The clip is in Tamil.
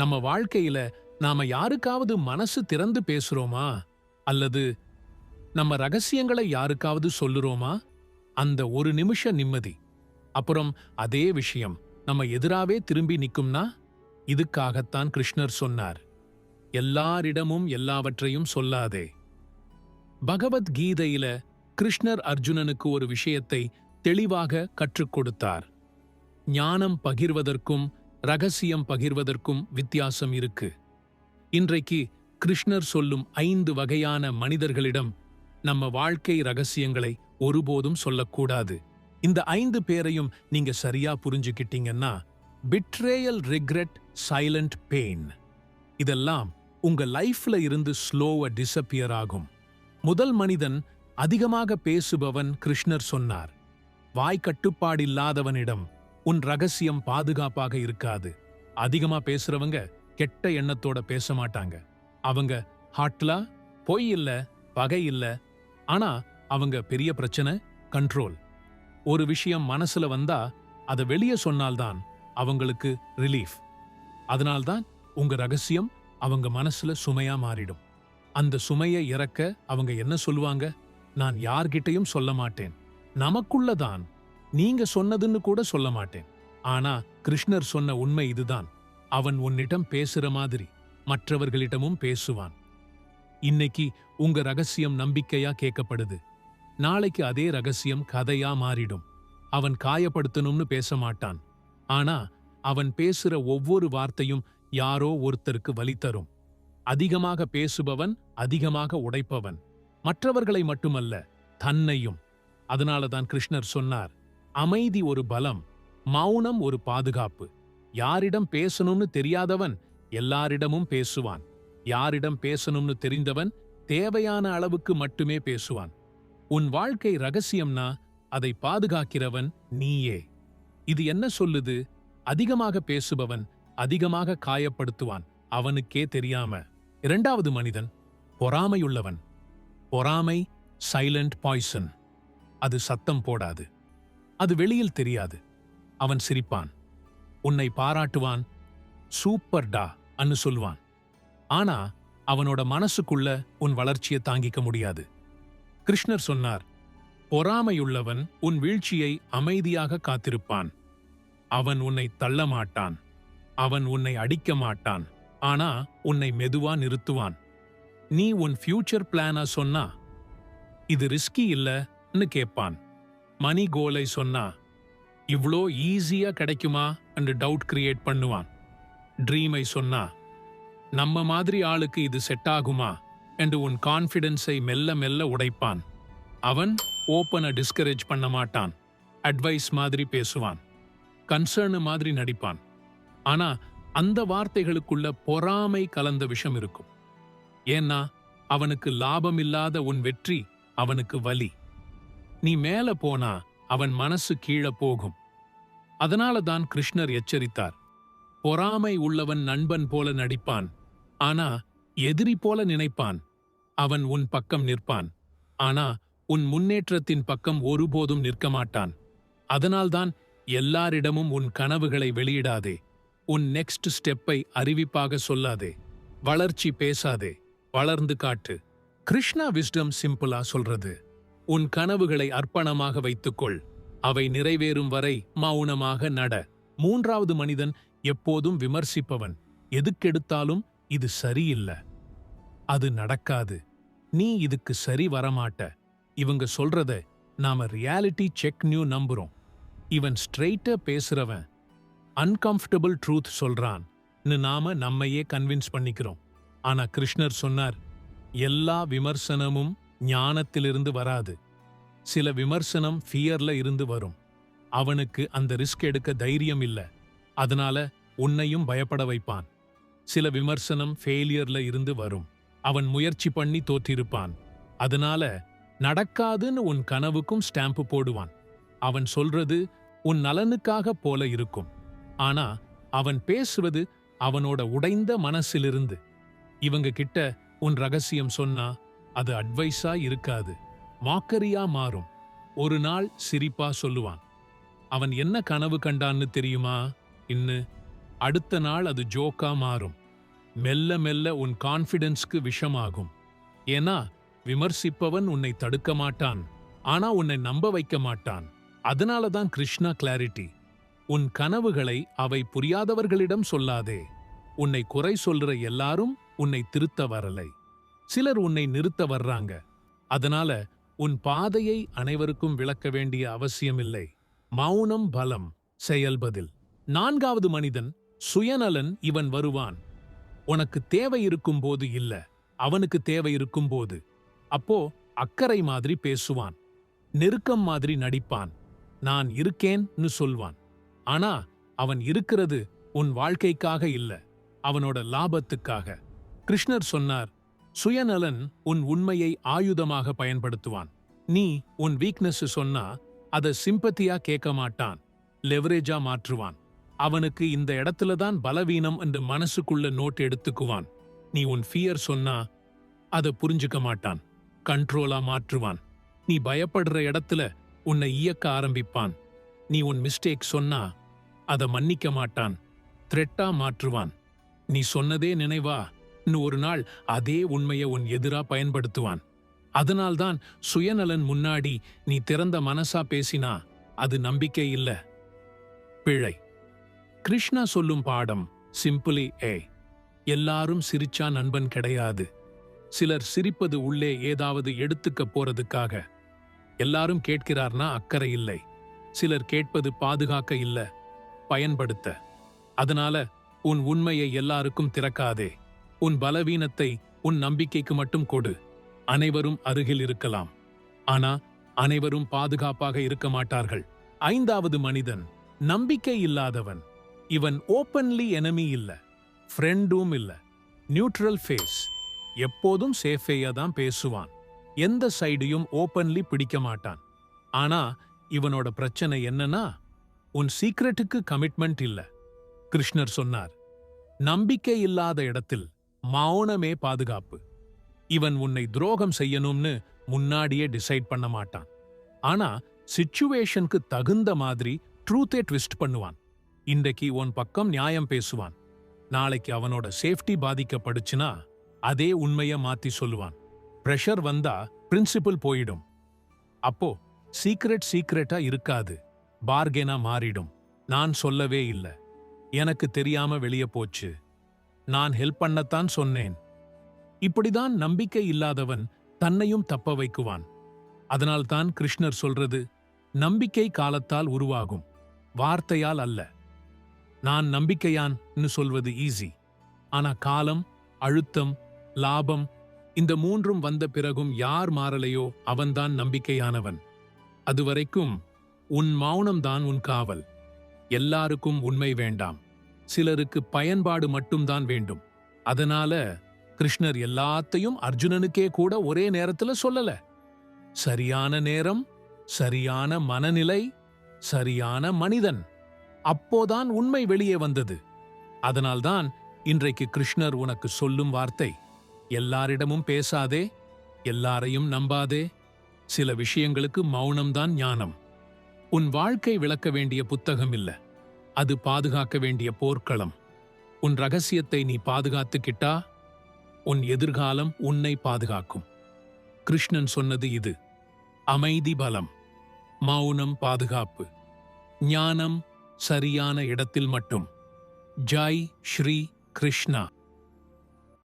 நம்ம வாழ்க்கையில நாம யாருக்காவது மனசு திறந்து பேசுறோமா? அல்லது நம்ம ரகசியங்களை யாருக்காவது சொல்லுறோமா? அந்த ஒரு நிமிஷ நிம்மதி. அப்புறம் அதே விஷயம் நம்ம எதிராவே திரும்பி நிக்கும்னா? இதுக்காகத்தான் கிருஷ்ணர் சொன்னார். எல்லாரிடமும் எல்லாவற்றையும் சொல்லாதே. பகவத்கீதையில கிருஷ்ணர் அர்ஜுனனுக்கு ஒரு விஷயத்தை தெளிவாக கற்றுக் கொடுத்தார். ஞானம் பகிர்வதற்கும் ரகசியம் பகிர்வதற்கும் வித்தியாசம் இருக்கு. இன்றைக்கு கிருஷ்ணர் சொல்லும் ஐந்து வகையான மனிதர்களிடம் நம்ம வாழ்க்கை ரகசியங்களை ஒருபோதும் சொல்லக்கூடாது. இந்த ஐந்து பேரையும் நீங்க சரியா புரிஞ்சுக்கிட்டீங்கன்னா பிட்ரேயல் ரிக்ரெட் சைலண்ட் பெயின் இதெல்லாம் உங்க லைஃப்ல இருந்து ஸ்லோவா டிசப்பியர் ஆகும். முதல் மனிதன் அதிகமாக பேசுபவன் கிருஷ்ணர் சொன்னார். வாய் கட்டுப்பாடில்லாதவனிடம் உன் ரகசியம் பாதுகாப்பாக இருக்காது. அதிகமா பேசுறவங்க கெட்ட எண்ணத்தோட பேச மாட்டாங்க. அவங்க ஹாட்லா பொய் இல்ல பகை இல்ல. ஆனா அவங்க பெரிய பிரச்சனை கண்ட்ரோல் ஒரு விஷயம் மனசுல வந்தா அதை வெளியே சொன்னால்தான் அவங்களுக்கு ரிலீஃப் அதனால்தான் உங்க ரகசியம் அவங்க மனசுல சுமையா மாறிடும். அந்த சுமையை இறக்க அவங்க என்ன சொல்லுவாங்க? நான் யார்கிட்டயும் சொல்ல மாட்டேன். நமக்குள்ளதான் நீங்க சொன்னதுன்னு கூட சொல்ல மாட்டேன். ஆனா கிருஷ்ணர் சொன்ன உண்மை இதுதான். அவன் உன்னிடம் பேசுற மாதிரி மற்றவர்களிடமும் பேசுவான். இன்னைக்கு உங்க ரகசியம் நம்பிக்கையா கேட்கப்படுது. நாளைக்கு அதே ரகசியம் கதையா மாறிடும். அவன் காயப்படுத்தணும்னு பேச மாட்டான். ஆனா அவன் பேசுற ஒவ்வொரு வார்த்தையும் யாரோ ஒருத்தருக்கு வலி தரும். அதிகமாக பேசுபவன் அதிகமாக உடைப்பவன். மற்றவர்களை மட்டுமல்ல தன்னையும். அதனாலதான் கிருஷ்ணர் சொன்னார் அமைதி ஒரு பலம் மௌனம் ஒரு பாதுகாப்பு. யாரிடம் பேசணும்னு தெரியாதவன் எல்லாரிடமும் பேசுவான். யாரிடம் பேசணும்னு தெரிந்தவன் தேவையான அளவுக்கு மட்டுமே பேசுவான். உன் வாழ்க்கை ரகசியம்னா அதை பாதுகாக்கிறவன் நீயே. இது என்ன சொல்லுது? அதிகமாக பேசுபவன் அதிகமாக காயப்படுத்துவான் அவனுக்கே தெரியாம. இரண்டாவது மனிதன் பொறாமையுள்ளவன். பொறாமை சைலண்ட் பாய்சன் அது சத்தம் போடாது. அது வெளியில் தெரியாது. அவன் சிரிப்பான். உன்னை பாராட்டுவான் சூப்பர் டா அன்னு சொல்வான். ஆனா அவனோட மனசுக்குள்ள உன் வளர்ச்சியை தாங்கிக்க முடியாது. கிருஷ்ணர் சொன்னார் பொறாமையுள்ளவன் உன் வீழ்ச்சியை அமைதியாக காத்திருப்பான். அவன் உன்னை தள்ள மாட்டான். அவன் உன்னை அடிக்க மாட்டான். ஆனா உன்னை மெதுவா நிறுத்துவான். நீ உன் ஃபியூச்சர் பிளானா சொன்னா இது ரிஸ்கி இல்லன்னு கேட்பான் மணி கோலை சொன்னா இவ்ளோ ஈஸியா கிடைக்குமா? என்று டவுட் கிரியேட் பண்ணுவான். ட்ரீமை சொன்னா நம்ம மாதிரி ஆளுக்கு இது செட் ஆகுமா? என்று உன் கான்ஃபிடென்ஸை மெல்ல மெல்ல உடைப்பான். அவன் ஓப்பனை டிஸ்கரேஜ் பண்ண மாட்டான். அட்வைஸ் மாதிரி பேசுவான். கன்சர்னு மாதிரி நடிப்பான். ஆனா அந்த வார்த்தைகளுக்குள்ள பொறாமை கலந்த விஷம் இருக்கும். ஏன்னா அவனுக்கு லாபம் இல்லாத உன் வெற்றி அவனுக்கு வலி. நீ மேல போனா அவன் மனசு கீழே போகும். அதனால தான் கிருஷ்ணர் எச்சரித்தார். பொறாமை உள்ளவன் நண்பன் போல நடிப்பான். ஆனா எதிரி போல நினைப்பான். அவன் உன் பக்கம் நிற்பான். ஆனா உன் முன்னேற்றத்தின் பக்கம் ஒருபோதும் நிற்க மாட்டான். அதனால்தான் எல்லாரிடமும் உன் கனவுகளை வெளியிடாதே. உன் நெக்ஸ்ட் ஸ்டெப்பை அறிவிப்பாக சொல்லாதே. வளர்ச்சி பேசாதே. வளர்ந்து காட்டு. கிருஷ்ணா விஸ்டம் சிம்பிளா சொல்றது. உன் கனவுகளை அர்ப்பணமாக வைத்துக்கொள். அவை நிறைவேறும் வரை மௌனமாக நட. மூன்றாவது மனிதன் எப்போதும் விமர்சிப்பவன். எதுக்கெடுத்தாலும் இது சரியில்லை. அது நடக்காது. நீ இதுக்கு சரி வரமாட்ட. இவங்க சொல்றத நாம ரியாலிட்டி செக் நியூ நம்புறோம். இவன் ஸ்ட்ரெயிட்டா பேசுறவன். அன்கம்ஃபர்டபுள் ட்ரூத் சொல்றான்னு நாம நம்மையே கன்வின்ஸ் பண்ணிக்கிறோம். ஆனா கிருஷ்ணர் சொன்னார் எல்லா விமர்சனமும் ஞானத்திலிருந்து வராது. சில விமர்சனம் ஃபியர்ல இருந்து வரும். அவனுக்கு அந்த ரிஸ்க் எடுக்க தைரியம் இல்ல. அதனால உன்னையும் பயப்பட வைப்பான். சில விமர்சனம் ஃபெயிலியர்ல இருந்து வரும். அவன் முயற்சி பண்ணி தோற்றிருப்பான். அதனால நடக்காதுன்னு உன் கனவுக்கும் ஸ்டாம்பு போடுவான். அவன் சொல்றது உன் நலனுக்காக போல இருக்கும். ஆனா அவன் பேசுவது அவனோட உடைந்த மனசிலிருந்து. இவங்க கிட்ட உன் ரகசியம் சொன்னா அது அட்வைஸா இருக்காது. மாக்கரியா மாறும். ஒரு நாள் சிரிப்பா சொல்லுவான். அவன் என்ன கனவு கண்டான்னு தெரியுமா? இன்னு அடுத்த நாள் அது ஜோக்கா மாறும். மெல்ல மெல்ல உன் கான்ஃபிடென்ஸ்க்கு விஷமாகும். ஏன்னா விமர்சிப்பவன் உன்னை தடுக்க மாட்டான். ஆனா உன்னை நம்ப வைக்க மாட்டான். அதனால தான் கிருஷ்ணா கிளாரிட்டி உன் கனவுகளை அவை புரியாதவர்களிடம் சொல்லாதே. உன்னை குறை சொல்ற எல்லாரும் உன்னை திருத்த வரலை. சிலர் உன்னை நிறுத்த வர்றாங்க. அதனால உன் பாதையை அனைவருக்கும் விளக்க வேண்டிய அவசியமில்லை. மௌனம் பலம் செயல்பதில் நான்காவது மனிதன் சுயநலன் இவன் வருவான். உனக்கு தேவை இருக்கும் போது இல்ல அவனுக்கு தேவை இருக்கும் போது அப்போ அக்கறை மாதிரி பேசுவான். நெருக்கம் மாதிரி நடிப்பான். நான் இருக்கேன்னு சொல்வான். ஆனா அவன் இருக்கிறது உன் வாழ்க்கைக்காக இல்ல அவனோட லாபத்துக்காக. கிருஷ்ணர் சொன்னார் சுயநலன் உன் உண்மையை ஆயுதமாக பயன்படுத்துவான். நீ உன் வீக்னஸ் சொன்னா அத சிம்பத்தியா கேட்க மாட்டான். லெவரேஜா மாற்றுவான். அவனுக்கு இந்த இடத்துல தான் பலவீனம் என்று மனசுக்குள்ள நோட் எடுத்துக்குவான். நீ உன் ஃபியர் சொன்னா அதை புரிஞ்சுக்க மாட்டான். கண்ட்ரோலா மாற்றுவான். நீ பயப்படுற இடத்துல உன்னை இயக்க ஆரம்பிப்பான். நீ உன் மிஸ்டேக் சொன்னா அதை மன்னிக்க மாட்டான். த்ரெட்டா மாற்றுவான். நீ சொன்னதே நினைவா இன்னும் ஒரு நாள் அதே உண்மையை உன் எதிரா பயன்படுத்துவான். அதனால்தான் சுயநலன் முன்னாடி நீ திறந்த மனசா பேசினா அது நம்பிக்கை இல்ல. பிழை. கிருஷ்ணா சொல்லும் பாடம் சிம்பிளி ஏ. எல்லாரும் சிரிச்சா நண்பன் கிடையாது. சிலர் சிரிப்பது உள்ளே ஏதாவது எடுத்துக்க போறதுக்காக. எல்லாரும் கேட்கிறார்னா அக்கறை இல்லை. சிலர் கேட்பது பாதுகாக்க இல்ல. பயன்படுத்த. அதனால உன் உண்மையை எல்லாருக்கும் திறக்காதே. உன் பலவீனத்தை உன் நம்பிக்கைக்கு மட்டும் கொடு. அனைவரும் அருகில் இருக்கலாம். ஆனா அனைவரும் பாதுகாப்பாக இருக்க மாட்டார்கள். ஐந்தாவது மனிதன் நம்பிக்கை இல்லாதவன். இவன் ஓப்பன்லி எனமி இல்ல. ஃப்ரெண்டும் இல்ல. நியூட்ரல் ஃபேஸ் எப்போதும் சேஃபேயா தான் பேசுவான். எந்த சைடையும் ஓப்பன்லி பிடிக்க மாட்டான். ஆனா இவனோட பிரச்சனை என்னன்னா உன் சீக்ரெட்டுக்கு கமிட்மெண்ட் இல்ல. கிருஷ்ணர் சொன்னார் நம்பிக்கை இல்லாத இடத்தில் மௌனமே பாதுகாப்பு. இவன் உன்னை துரோகம் செய்யணும்னு முன்னாடியே டிசைட் பண்ண மாட்டான். ஆனா சிச்சுவேஷனுக்கு தகுந்த மாதிரி ட்ரூத்தே ட்விஸ்ட் பண்ணுவான். இன்றைக்கு உன் பக்கம் நியாயம் பேசுவான். நாளைக்கு அவனோட சேஃப்டி பாதிக்கப்படுச்சுன்னா அதே உண்மைய மாத்தி சொல்லுவான். பிரஷர் வந்தா பிரின்சிபல் போயிடும். அப்போ சீக்ரெட் சீக்ரெட்டா இருக்காது. பார்கெனா மாறிடும். நான் சொல்லவே இல்ல. எனக்கு தெரியாம வெளியே போச்சு. நான் ஹெல்ப் பண்ணத்தான் சொன்னேன். இப்படிதான் நம்பிக்கை இல்லாதவன் தன்னையும் தப்ப வைக்குவான். அதனால்தான் கிருஷ்ணர் சொல்றது நம்பிக்கை காலத்தால் உருவாகும் வார்த்தையால் அல்ல. நான் நம்பிக்கையான்னு சொல்வது ஈஸி ஆனா காலம் அழுத்தம் லாபம் இந்த மூன்றும் வந்த பிறகும் யார் மாறலையோ அவன்தான் நம்பிக்கையானவன். அதுவரைக்கும் உன் மௌனம்தான் உன் காவல். எல்லாருக்கும் உண்மை வேண்டாம். சிலருக்கு பயன்பாடு மட்டும்தான் வேண்டும். அதனால கிருஷ்ணர் எல்லாத்தையும் அர்ஜுனனுக்கே கூட ஒரே நேரத்துல சொல்லல. சரியான நேரம் சரியான மனநிலை சரியான மனிதன். அப்போதான் உண்மை வெளியே வந்தது. அதனால்தான் இன்றைக்கு கிருஷ்ணர் உனக்கு சொல்லும் வார்த்தை எல்லாரிடமும் பேசாதே எல்லாரையும் நம்பாதே சில விஷயங்களுக்கு மௌனம்தான் ஞானம். உன் வாழ்க்கை விளக்க வேண்டிய புத்தகம் இல்லை அது பாதுகாக்க வேண்டிய போர்க்களம். உன் ரகசியத்தை நீ பாதுகாத்துக்கிட்டா உன் எதிர்காலம் உன்னை பாதுகாக்கும். கிருஷ்ணன் சொன்னது இது. அமைதி பலம் மௌனம் பாதுகாப்பு ஞானம் சரியான இடத்தில் மட்டும். ஜாய் ஸ்ரீ கிருஷ்ணா.